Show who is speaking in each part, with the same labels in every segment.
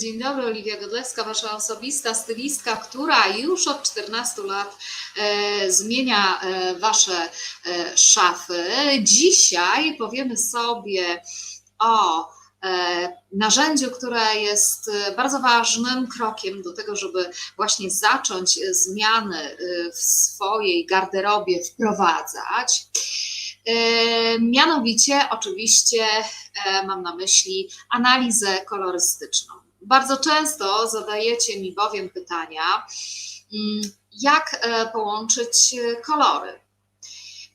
Speaker 1: Dzień dobry. Oliwia Godlewska, wasza osobista stylistka, która już od 14 lat e, zmienia e, wasze e, szafy. Dzisiaj powiemy sobie o e, narzędziu, które jest e, bardzo ważnym krokiem do tego, żeby właśnie zacząć zmiany e, w swojej garderobie wprowadzać. Mianowicie, oczywiście, mam na myśli analizę kolorystyczną. Bardzo często zadajecie mi bowiem pytania, mm, jak e, połączyć e, kolory.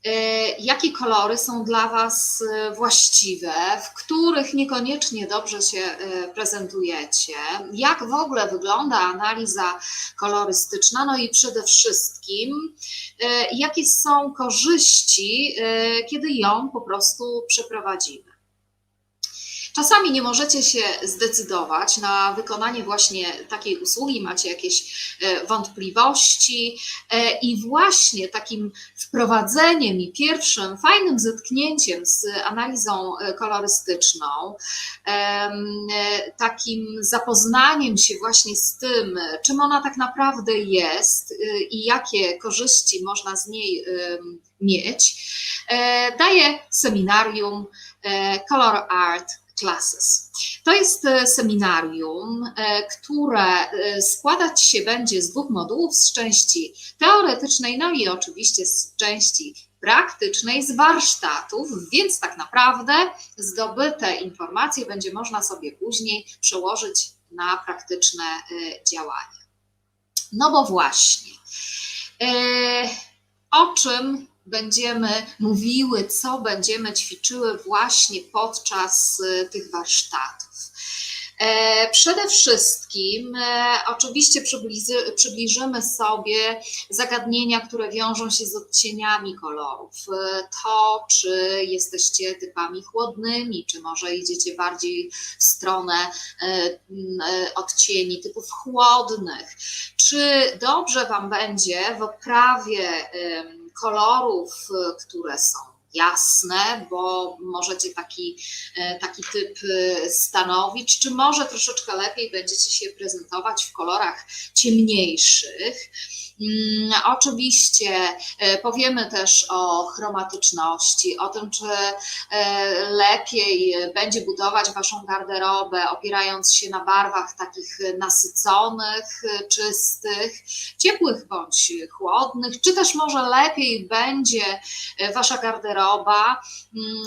Speaker 1: E, Jakie kolory są dla Was właściwe, w których niekoniecznie dobrze się prezentujecie, jak w ogóle wygląda analiza kolorystyczna, no i przede wszystkim, jakie są korzyści, kiedy ją po prostu przeprowadzimy. Czasami nie możecie się zdecydować na wykonanie właśnie takiej usługi, macie jakieś e, wątpliwości, e, i właśnie takim wprowadzeniem i pierwszym fajnym zetknięciem z analizą e, kolorystyczną, takim zapoznaniem się właśnie z tym, czym ona tak naprawdę jest i jakie korzyści można z niej mieć, daje seminarium Color Art Classes. To jest e, seminarium, e, które e, składać się będzie z dwóch modułów, z części teoretycznej, no i oczywiście z części praktycznej, z warsztatów, więc tak naprawdę zdobyte informacje będzie można sobie później przełożyć na praktyczne działania. No bo właśnie, o czym będziemy mówiły, co będziemy ćwiczyły właśnie podczas e, tych warsztatów. E, Przede wszystkim, e, oczywiście przybliży, przybliżymy sobie zagadnienia, które wiążą się z odcieniami kolorów. E, To, czy jesteście typami chłodnymi, czy może idziecie bardziej w stronę odcieni typów chłodnych, czy dobrze Wam będzie w oprawie kolorów, e, które są jasne, bo możecie taki, e, taki typ e, stanowić, czy może troszeczkę lepiej będziecie się prezentować w kolorach ciemniejszych. Mm, Oczywiście e, powiemy też o chromatyczności, o tym, czy e, lepiej będzie budować Waszą garderobę, opierając się na barwach takich nasyconych, e, czystych, ciepłych bądź chłodnych, czy też może lepiej będzie Wasza garderoba, mm,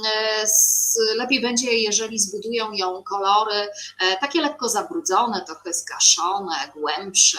Speaker 1: lepiej będzie, jeżeli zbudują ją kolory takie lekko zabrudzone, trochę zgaszone, głębsze.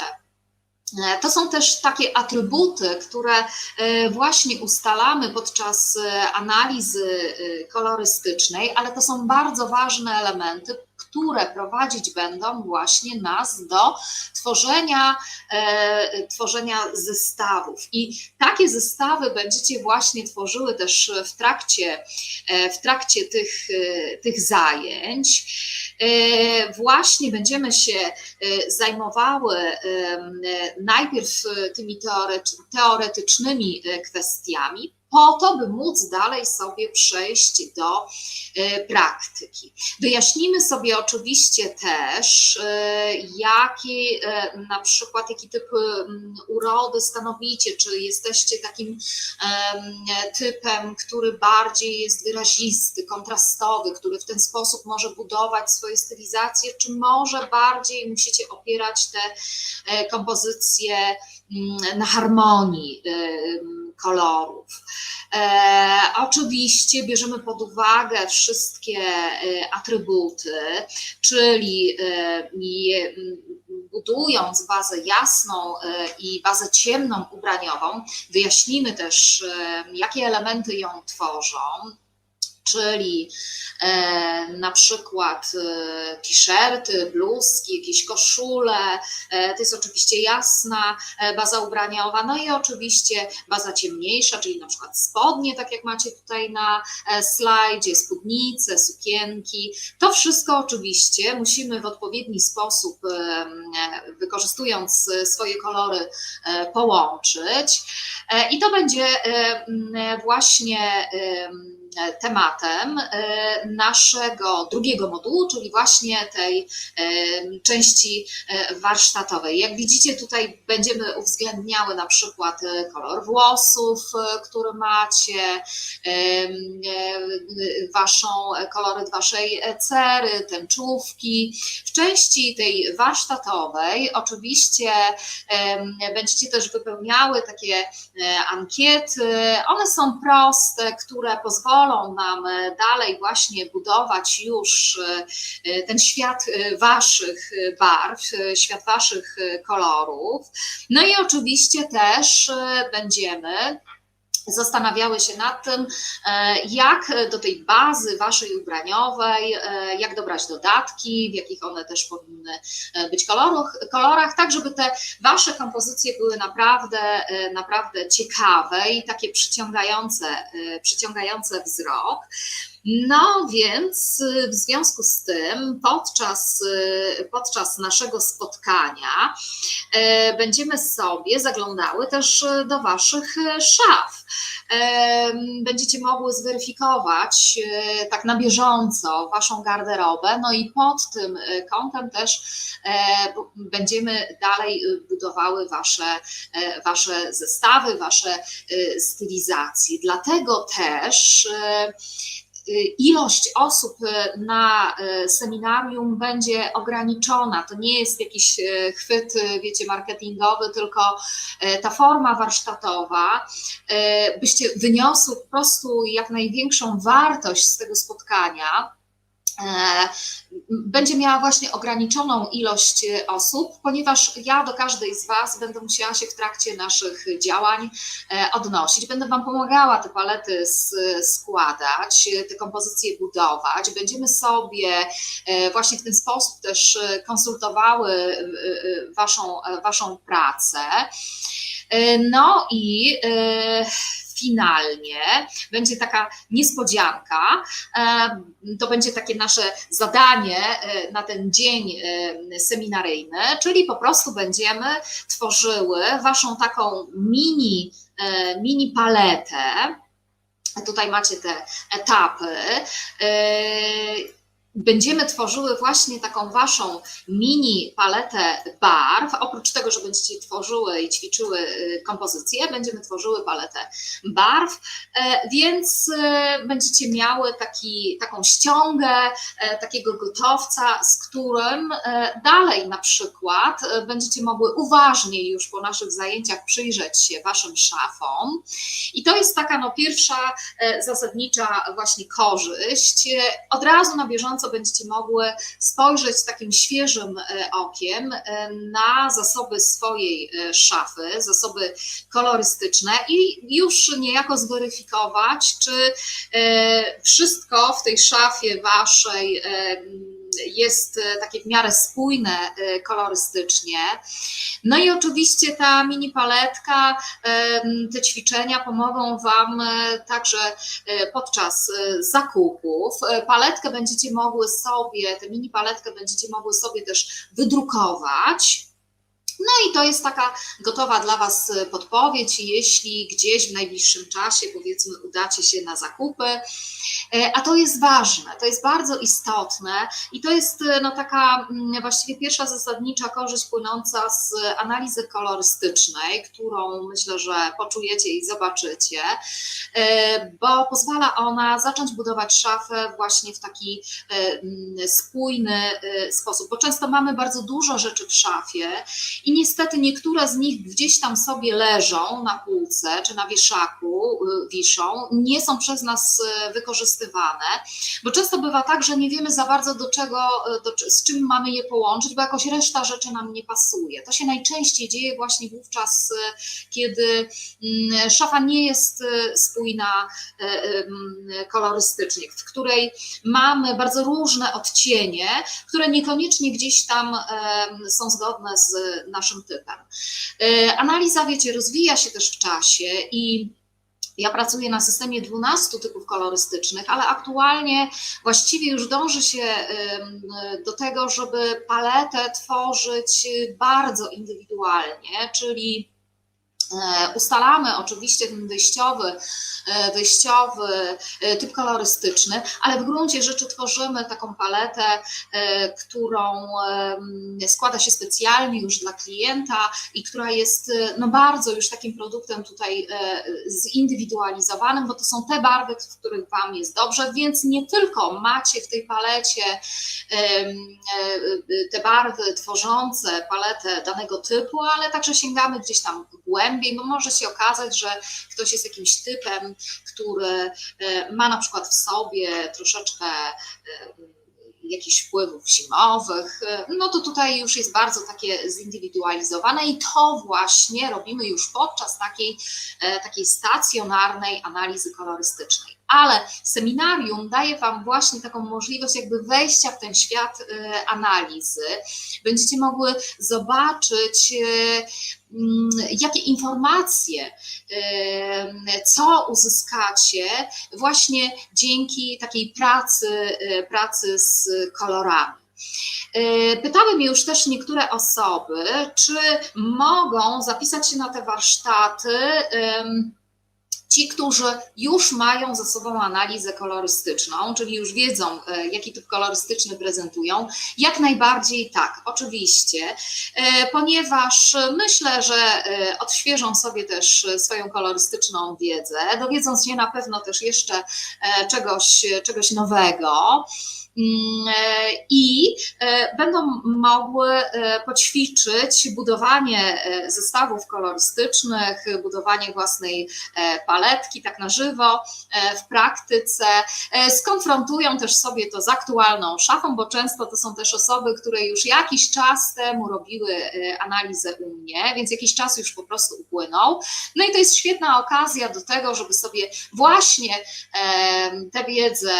Speaker 1: E, To są też takie atrybuty, które e, właśnie ustalamy podczas e, analizy kolorystycznej, ale to są bardzo ważne elementy, które prowadzić będą właśnie nas do tworzenia, e, tworzenia zestawów. I takie zestawy będziecie właśnie tworzyły też w trakcie, e, w trakcie tych, e, tych zajęć. E, Właśnie będziemy się e, zajmowały e, najpierw tymi teoretycz- teoretycznymi kwestiami, po to, by móc dalej sobie przejść do e, praktyki. Wyjaśnimy sobie oczywiście też, e, jaki e, na przykład, jaki typ em, urody stanowicie, czy jesteście takim em, typem, który bardziej jest wyrazisty, kontrastowy, który w ten sposób może budować swoje stylizacje, czy może bardziej musicie opierać te kompozycje mm, na harmonii kolorów. E, oczywiście bierzemy pod uwagę wszystkie e, atrybuty, czyli e, je, m, budując bazę jasną i bazę ciemną ubraniową, wyjaśnimy też, jakie elementy ją tworzą. Czyli e, na przykład e, t-shirty, bluzki, jakieś koszule. E, to jest oczywiście jasna e, baza ubraniowa, no i oczywiście baza ciemniejsza, czyli na przykład spodnie, tak jak macie tutaj na e, slajdzie, spódnice, sukienki. To wszystko oczywiście musimy w odpowiedni sposób, e, e, wykorzystując e, swoje kolory, e, połączyć. E, I to będzie e, m, właśnie em, tematem e, naszego drugiego modułu, czyli właśnie tej e, części warsztatowej. Jak widzicie, tutaj będziemy uwzględniały na przykład kolor włosów, który macie, waszą, kolory waszej cery, tęczówki. W części tej warsztatowej oczywiście będziecie też wypełniały takie ankiety. One są proste, które pozwolą nam e, dalej właśnie budować już e, ten świat e, waszych barw, świat waszych kolorów. No i oczywiście też będziemy zastanawiały się nad tym, jak do tej bazy waszej ubraniowej, jak dobrać dodatki, w jakich one też powinny być kolorach, kolorach, tak żeby te wasze kompozycje były naprawdę, naprawdę ciekawe i takie przyciągające, przyciągające wzrok. No więc w związku z tym podczas, podczas naszego spotkania e, będziemy sobie zaglądały też do Waszych szaf. E, będziecie mogły zweryfikować e, tak na bieżąco Waszą garderobę, no i pod tym kątem też będziemy dalej budowały Wasze, wasze zestawy, Wasze stylizacje. Dlatego też Y, ilość osób y, na y, seminarium będzie ograniczona. To nie jest jakiś chwyt, wiecie, marketingowy, tylko ta forma warsztatowa, byście wyniosły po prostu jak największą wartość z tego spotkania będzie miała właśnie ograniczoną ilość osób, ponieważ ja do każdej z Was będę musiała się w trakcie naszych działań e, odnosić. Będę Wam pomagała te palety składać, te kompozycje budować. Będziemy sobie e, właśnie w ten sposób też konsultowały Waszą, waszą pracę. No i finalnie będzie taka niespodzianka. E, to będzie takie nasze zadanie e, na ten dzień e, seminaryjny, czyli po prostu będziemy tworzyły Waszą taką mini, mini paletę. Tutaj macie te etapy będziemy tworzyły właśnie taką waszą mini paletę barw. Oprócz tego, że będziecie tworzyły i ćwiczyły y, kompozycje, będziemy tworzyły paletę barw, e, więc e, będziecie miały taki, taką ściągę, e, takiego gotowca, z którym dalej na przykład będziecie mogły uważniej już po naszych zajęciach przyjrzeć się waszym szafom. I to jest taka no, pierwsza zasadnicza właśnie korzyść. Od razu na bieżąco będziecie mogły spojrzeć takim świeżym e, okiem e, na zasoby swojej e, szafy, zasoby kolorystyczne i już niejako zweryfikować, czy wszystko w tej szafie waszej jest e, takie w miarę spójne e, kolorystycznie. No i oczywiście ta mini paletka, te ćwiczenia pomogą Wam e, także podczas zakupów. Paletkę będziecie mogły sobie, tę mini paletkę będziecie mogły sobie też wydrukować no i to jest taka gotowa dla Was e, podpowiedź, jeśli gdzieś w najbliższym czasie, powiedzmy, udacie się na zakupy. E, a to jest ważne, to jest bardzo istotne i to jest e, no, taka mm, właściwie pierwsza zasadnicza korzyść płynąca z analizy kolorystycznej, którą myślę, że poczujecie i zobaczycie, bo pozwala ona zacząć budować szafę właśnie w taki mm, spójny sposób, bo często mamy bardzo dużo rzeczy w szafie i niestety niektóre z nich gdzieś tam sobie leżą na półce czy na wieszaku, y, wiszą, nie są przez nas y, wykorzystywane, bo często bywa tak, że nie wiemy za bardzo do czego, y, do, z czym mamy je połączyć, bo jakoś reszta rzeczy nam nie pasuje. To się najczęściej dzieje właśnie wówczas, kiedy mm, szafa nie jest spójna kolorystycznie, w której mamy bardzo różne odcienie, które niekoniecznie gdzieś tam są zgodne z naszym typem. E, analiza, wiecie, rozwija się też w czasie i ja pracuję na systemie 12 typów kolorystycznych, ale aktualnie właściwie już dąży się do tego, żeby paletę tworzyć bardzo indywidualnie, czyli Ustalamy oczywiście ten wyjściowy, e, wyjściowy e, typ kolorystyczny, ale w gruncie rzeczy tworzymy taką paletę, e, którą składa się specjalnie już dla klienta i która jest e, no bardzo już takim produktem tutaj e, zindywidualizowanym, bo to są te barwy, w których Wam jest dobrze, więc nie tylko macie w tej palecie e, te barwy tworzące paletę danego typu, ale także sięgamy gdzieś tam głębiej, bo może się okazać, że ktoś jest jakimś typem, który e, ma na przykład w sobie troszeczkę e, jakichś wpływów zimowych, e, no to tutaj już jest bardzo takie zindywidualizowane i to właśnie robimy już podczas takiej, takiej stacjonarnej analizy kolorystycznej. Ale seminarium daje Wam właśnie taką możliwość jakby wejścia w ten świat e, analizy. Będziecie mogły zobaczyć, e, mm, jakie informacje, e, co uzyskacie właśnie dzięki takiej pracy, pracy z kolorami. Pytały mnie już też niektóre osoby, czy mogą zapisać się na te warsztaty ci, którzy już mają za sobą analizę kolorystyczną, czyli już wiedzą, e, jaki typ kolorystyczny prezentują. Jak najbardziej tak, oczywiście, e, ponieważ myślę, że e, odświeżą sobie też swoją kolorystyczną wiedzę, dowiedzą się na pewno też jeszcze czegoś, czegoś nowego. Mm, e, I e, będą mogły e, poćwiczyć budowanie zestawów kolorystycznych, budowanie własnej paletki tak na żywo w praktyce. Skonfrontują też sobie to z aktualną szafą, bo często to są też osoby, które już jakiś czas temu robiły analizę u mnie, więc jakiś czas już po prostu upłynął. No i to jest świetna okazja do tego, żeby sobie właśnie tę wiedzę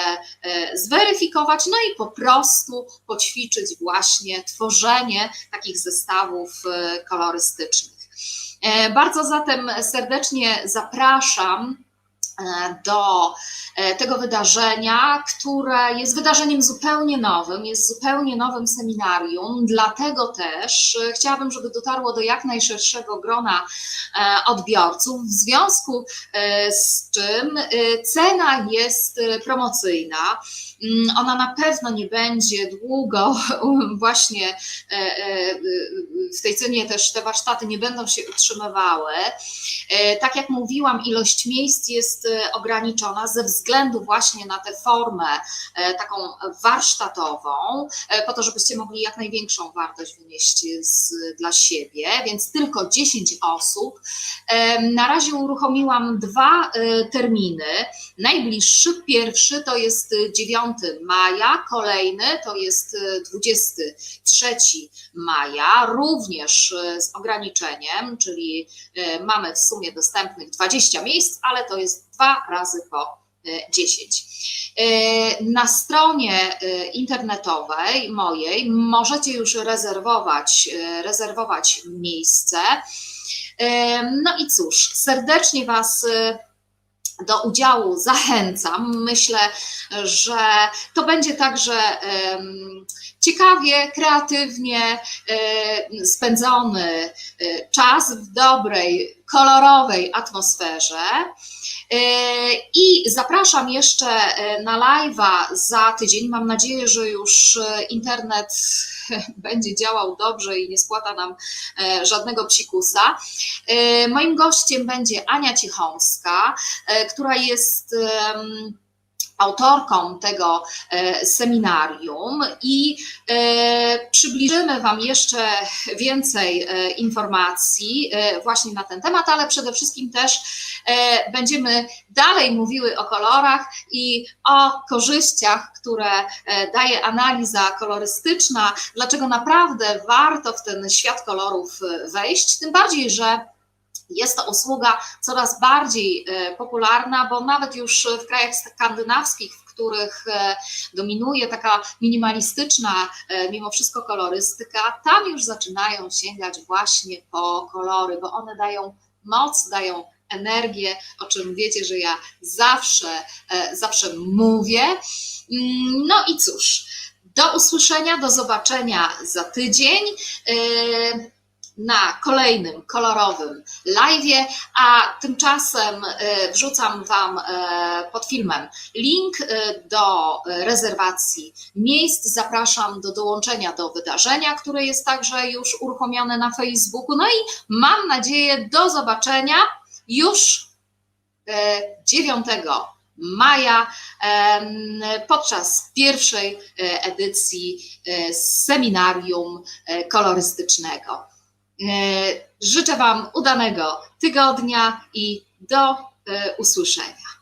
Speaker 1: zweryfikować, no i po prostu poćwiczyć właśnie tworzenie takich zestawów e, kolorystycznych. E, Bardzo zatem serdecznie zapraszam do e, tego wydarzenia, które jest wydarzeniem zupełnie nowym, jest zupełnie nowym seminarium, dlatego też e, chciałabym, żeby dotarło do jak najszerszego grona e, odbiorców, w związku e, z czym e, cena jest e, promocyjna. Mm, Ona na pewno nie będzie długo właśnie e, e, w tej cenie też te warsztaty nie będą się utrzymywały. E, Tak jak mówiłam, ilość miejsc jest e, ograniczona ze względu właśnie na tę formę e, taką warsztatową, e, po to, żebyście mogli jak największą wartość wynieść z, dla siebie, więc tylko 10 osób. E, Na razie uruchomiłam dwa e, terminy. Najbliższy, pierwszy to jest e, 9 maja, kolejny to jest e, 23 maja, również e, z ograniczeniem, czyli e, mamy w sumie dostępnych 20 miejsc, ale to jest dwa razy po e, 10. E, Na stronie e, internetowej mojej możecie już rezerwować, e, rezerwować miejsce. E, No i cóż, serdecznie Was e, do udziału zachęcam. Myślę, że to będzie także em, ciekawie, kreatywnie e, spędzony e, czas w dobrej, kolorowej atmosferze. E, I zapraszam jeszcze na live'a za tydzień. Mam nadzieję, że już internet będzie działał dobrze i nie spłata nam żadnego psikusa. Moim gościem będzie Ania Cichomska, która jest autorką tego e, seminarium i e, przybliżymy Wam jeszcze więcej e, informacji właśnie na ten temat, ale przede wszystkim też będziemy dalej mówiły o kolorach i o korzyściach, które daje analiza kolorystyczna, dlaczego naprawdę warto w ten świat kolorów wejść, tym bardziej, że jest to usługa coraz bardziej e, popularna, bo nawet już w krajach skandynawskich, w których e, dominuje taka minimalistyczna, e, mimo wszystko kolorystyka, tam już zaczynają sięgać właśnie po kolory, bo one dają moc, dają energię, o czym wiecie, że ja zawsze, zawsze mówię. Mm, No i cóż, do usłyszenia, do zobaczenia za tydzień. Na kolejnym kolorowym live'ie, a tymczasem e, wrzucam Wam e, pod filmem link e, do rezerwacji miejsc. Zapraszam do dołączenia do wydarzenia, które jest także już uruchomione na Facebooku. No i mam nadzieję do zobaczenia już e, 9 maja podczas pierwszej edycji seminarium kolorystycznego. E, Życzę Wam udanego tygodnia i do e, usłyszenia.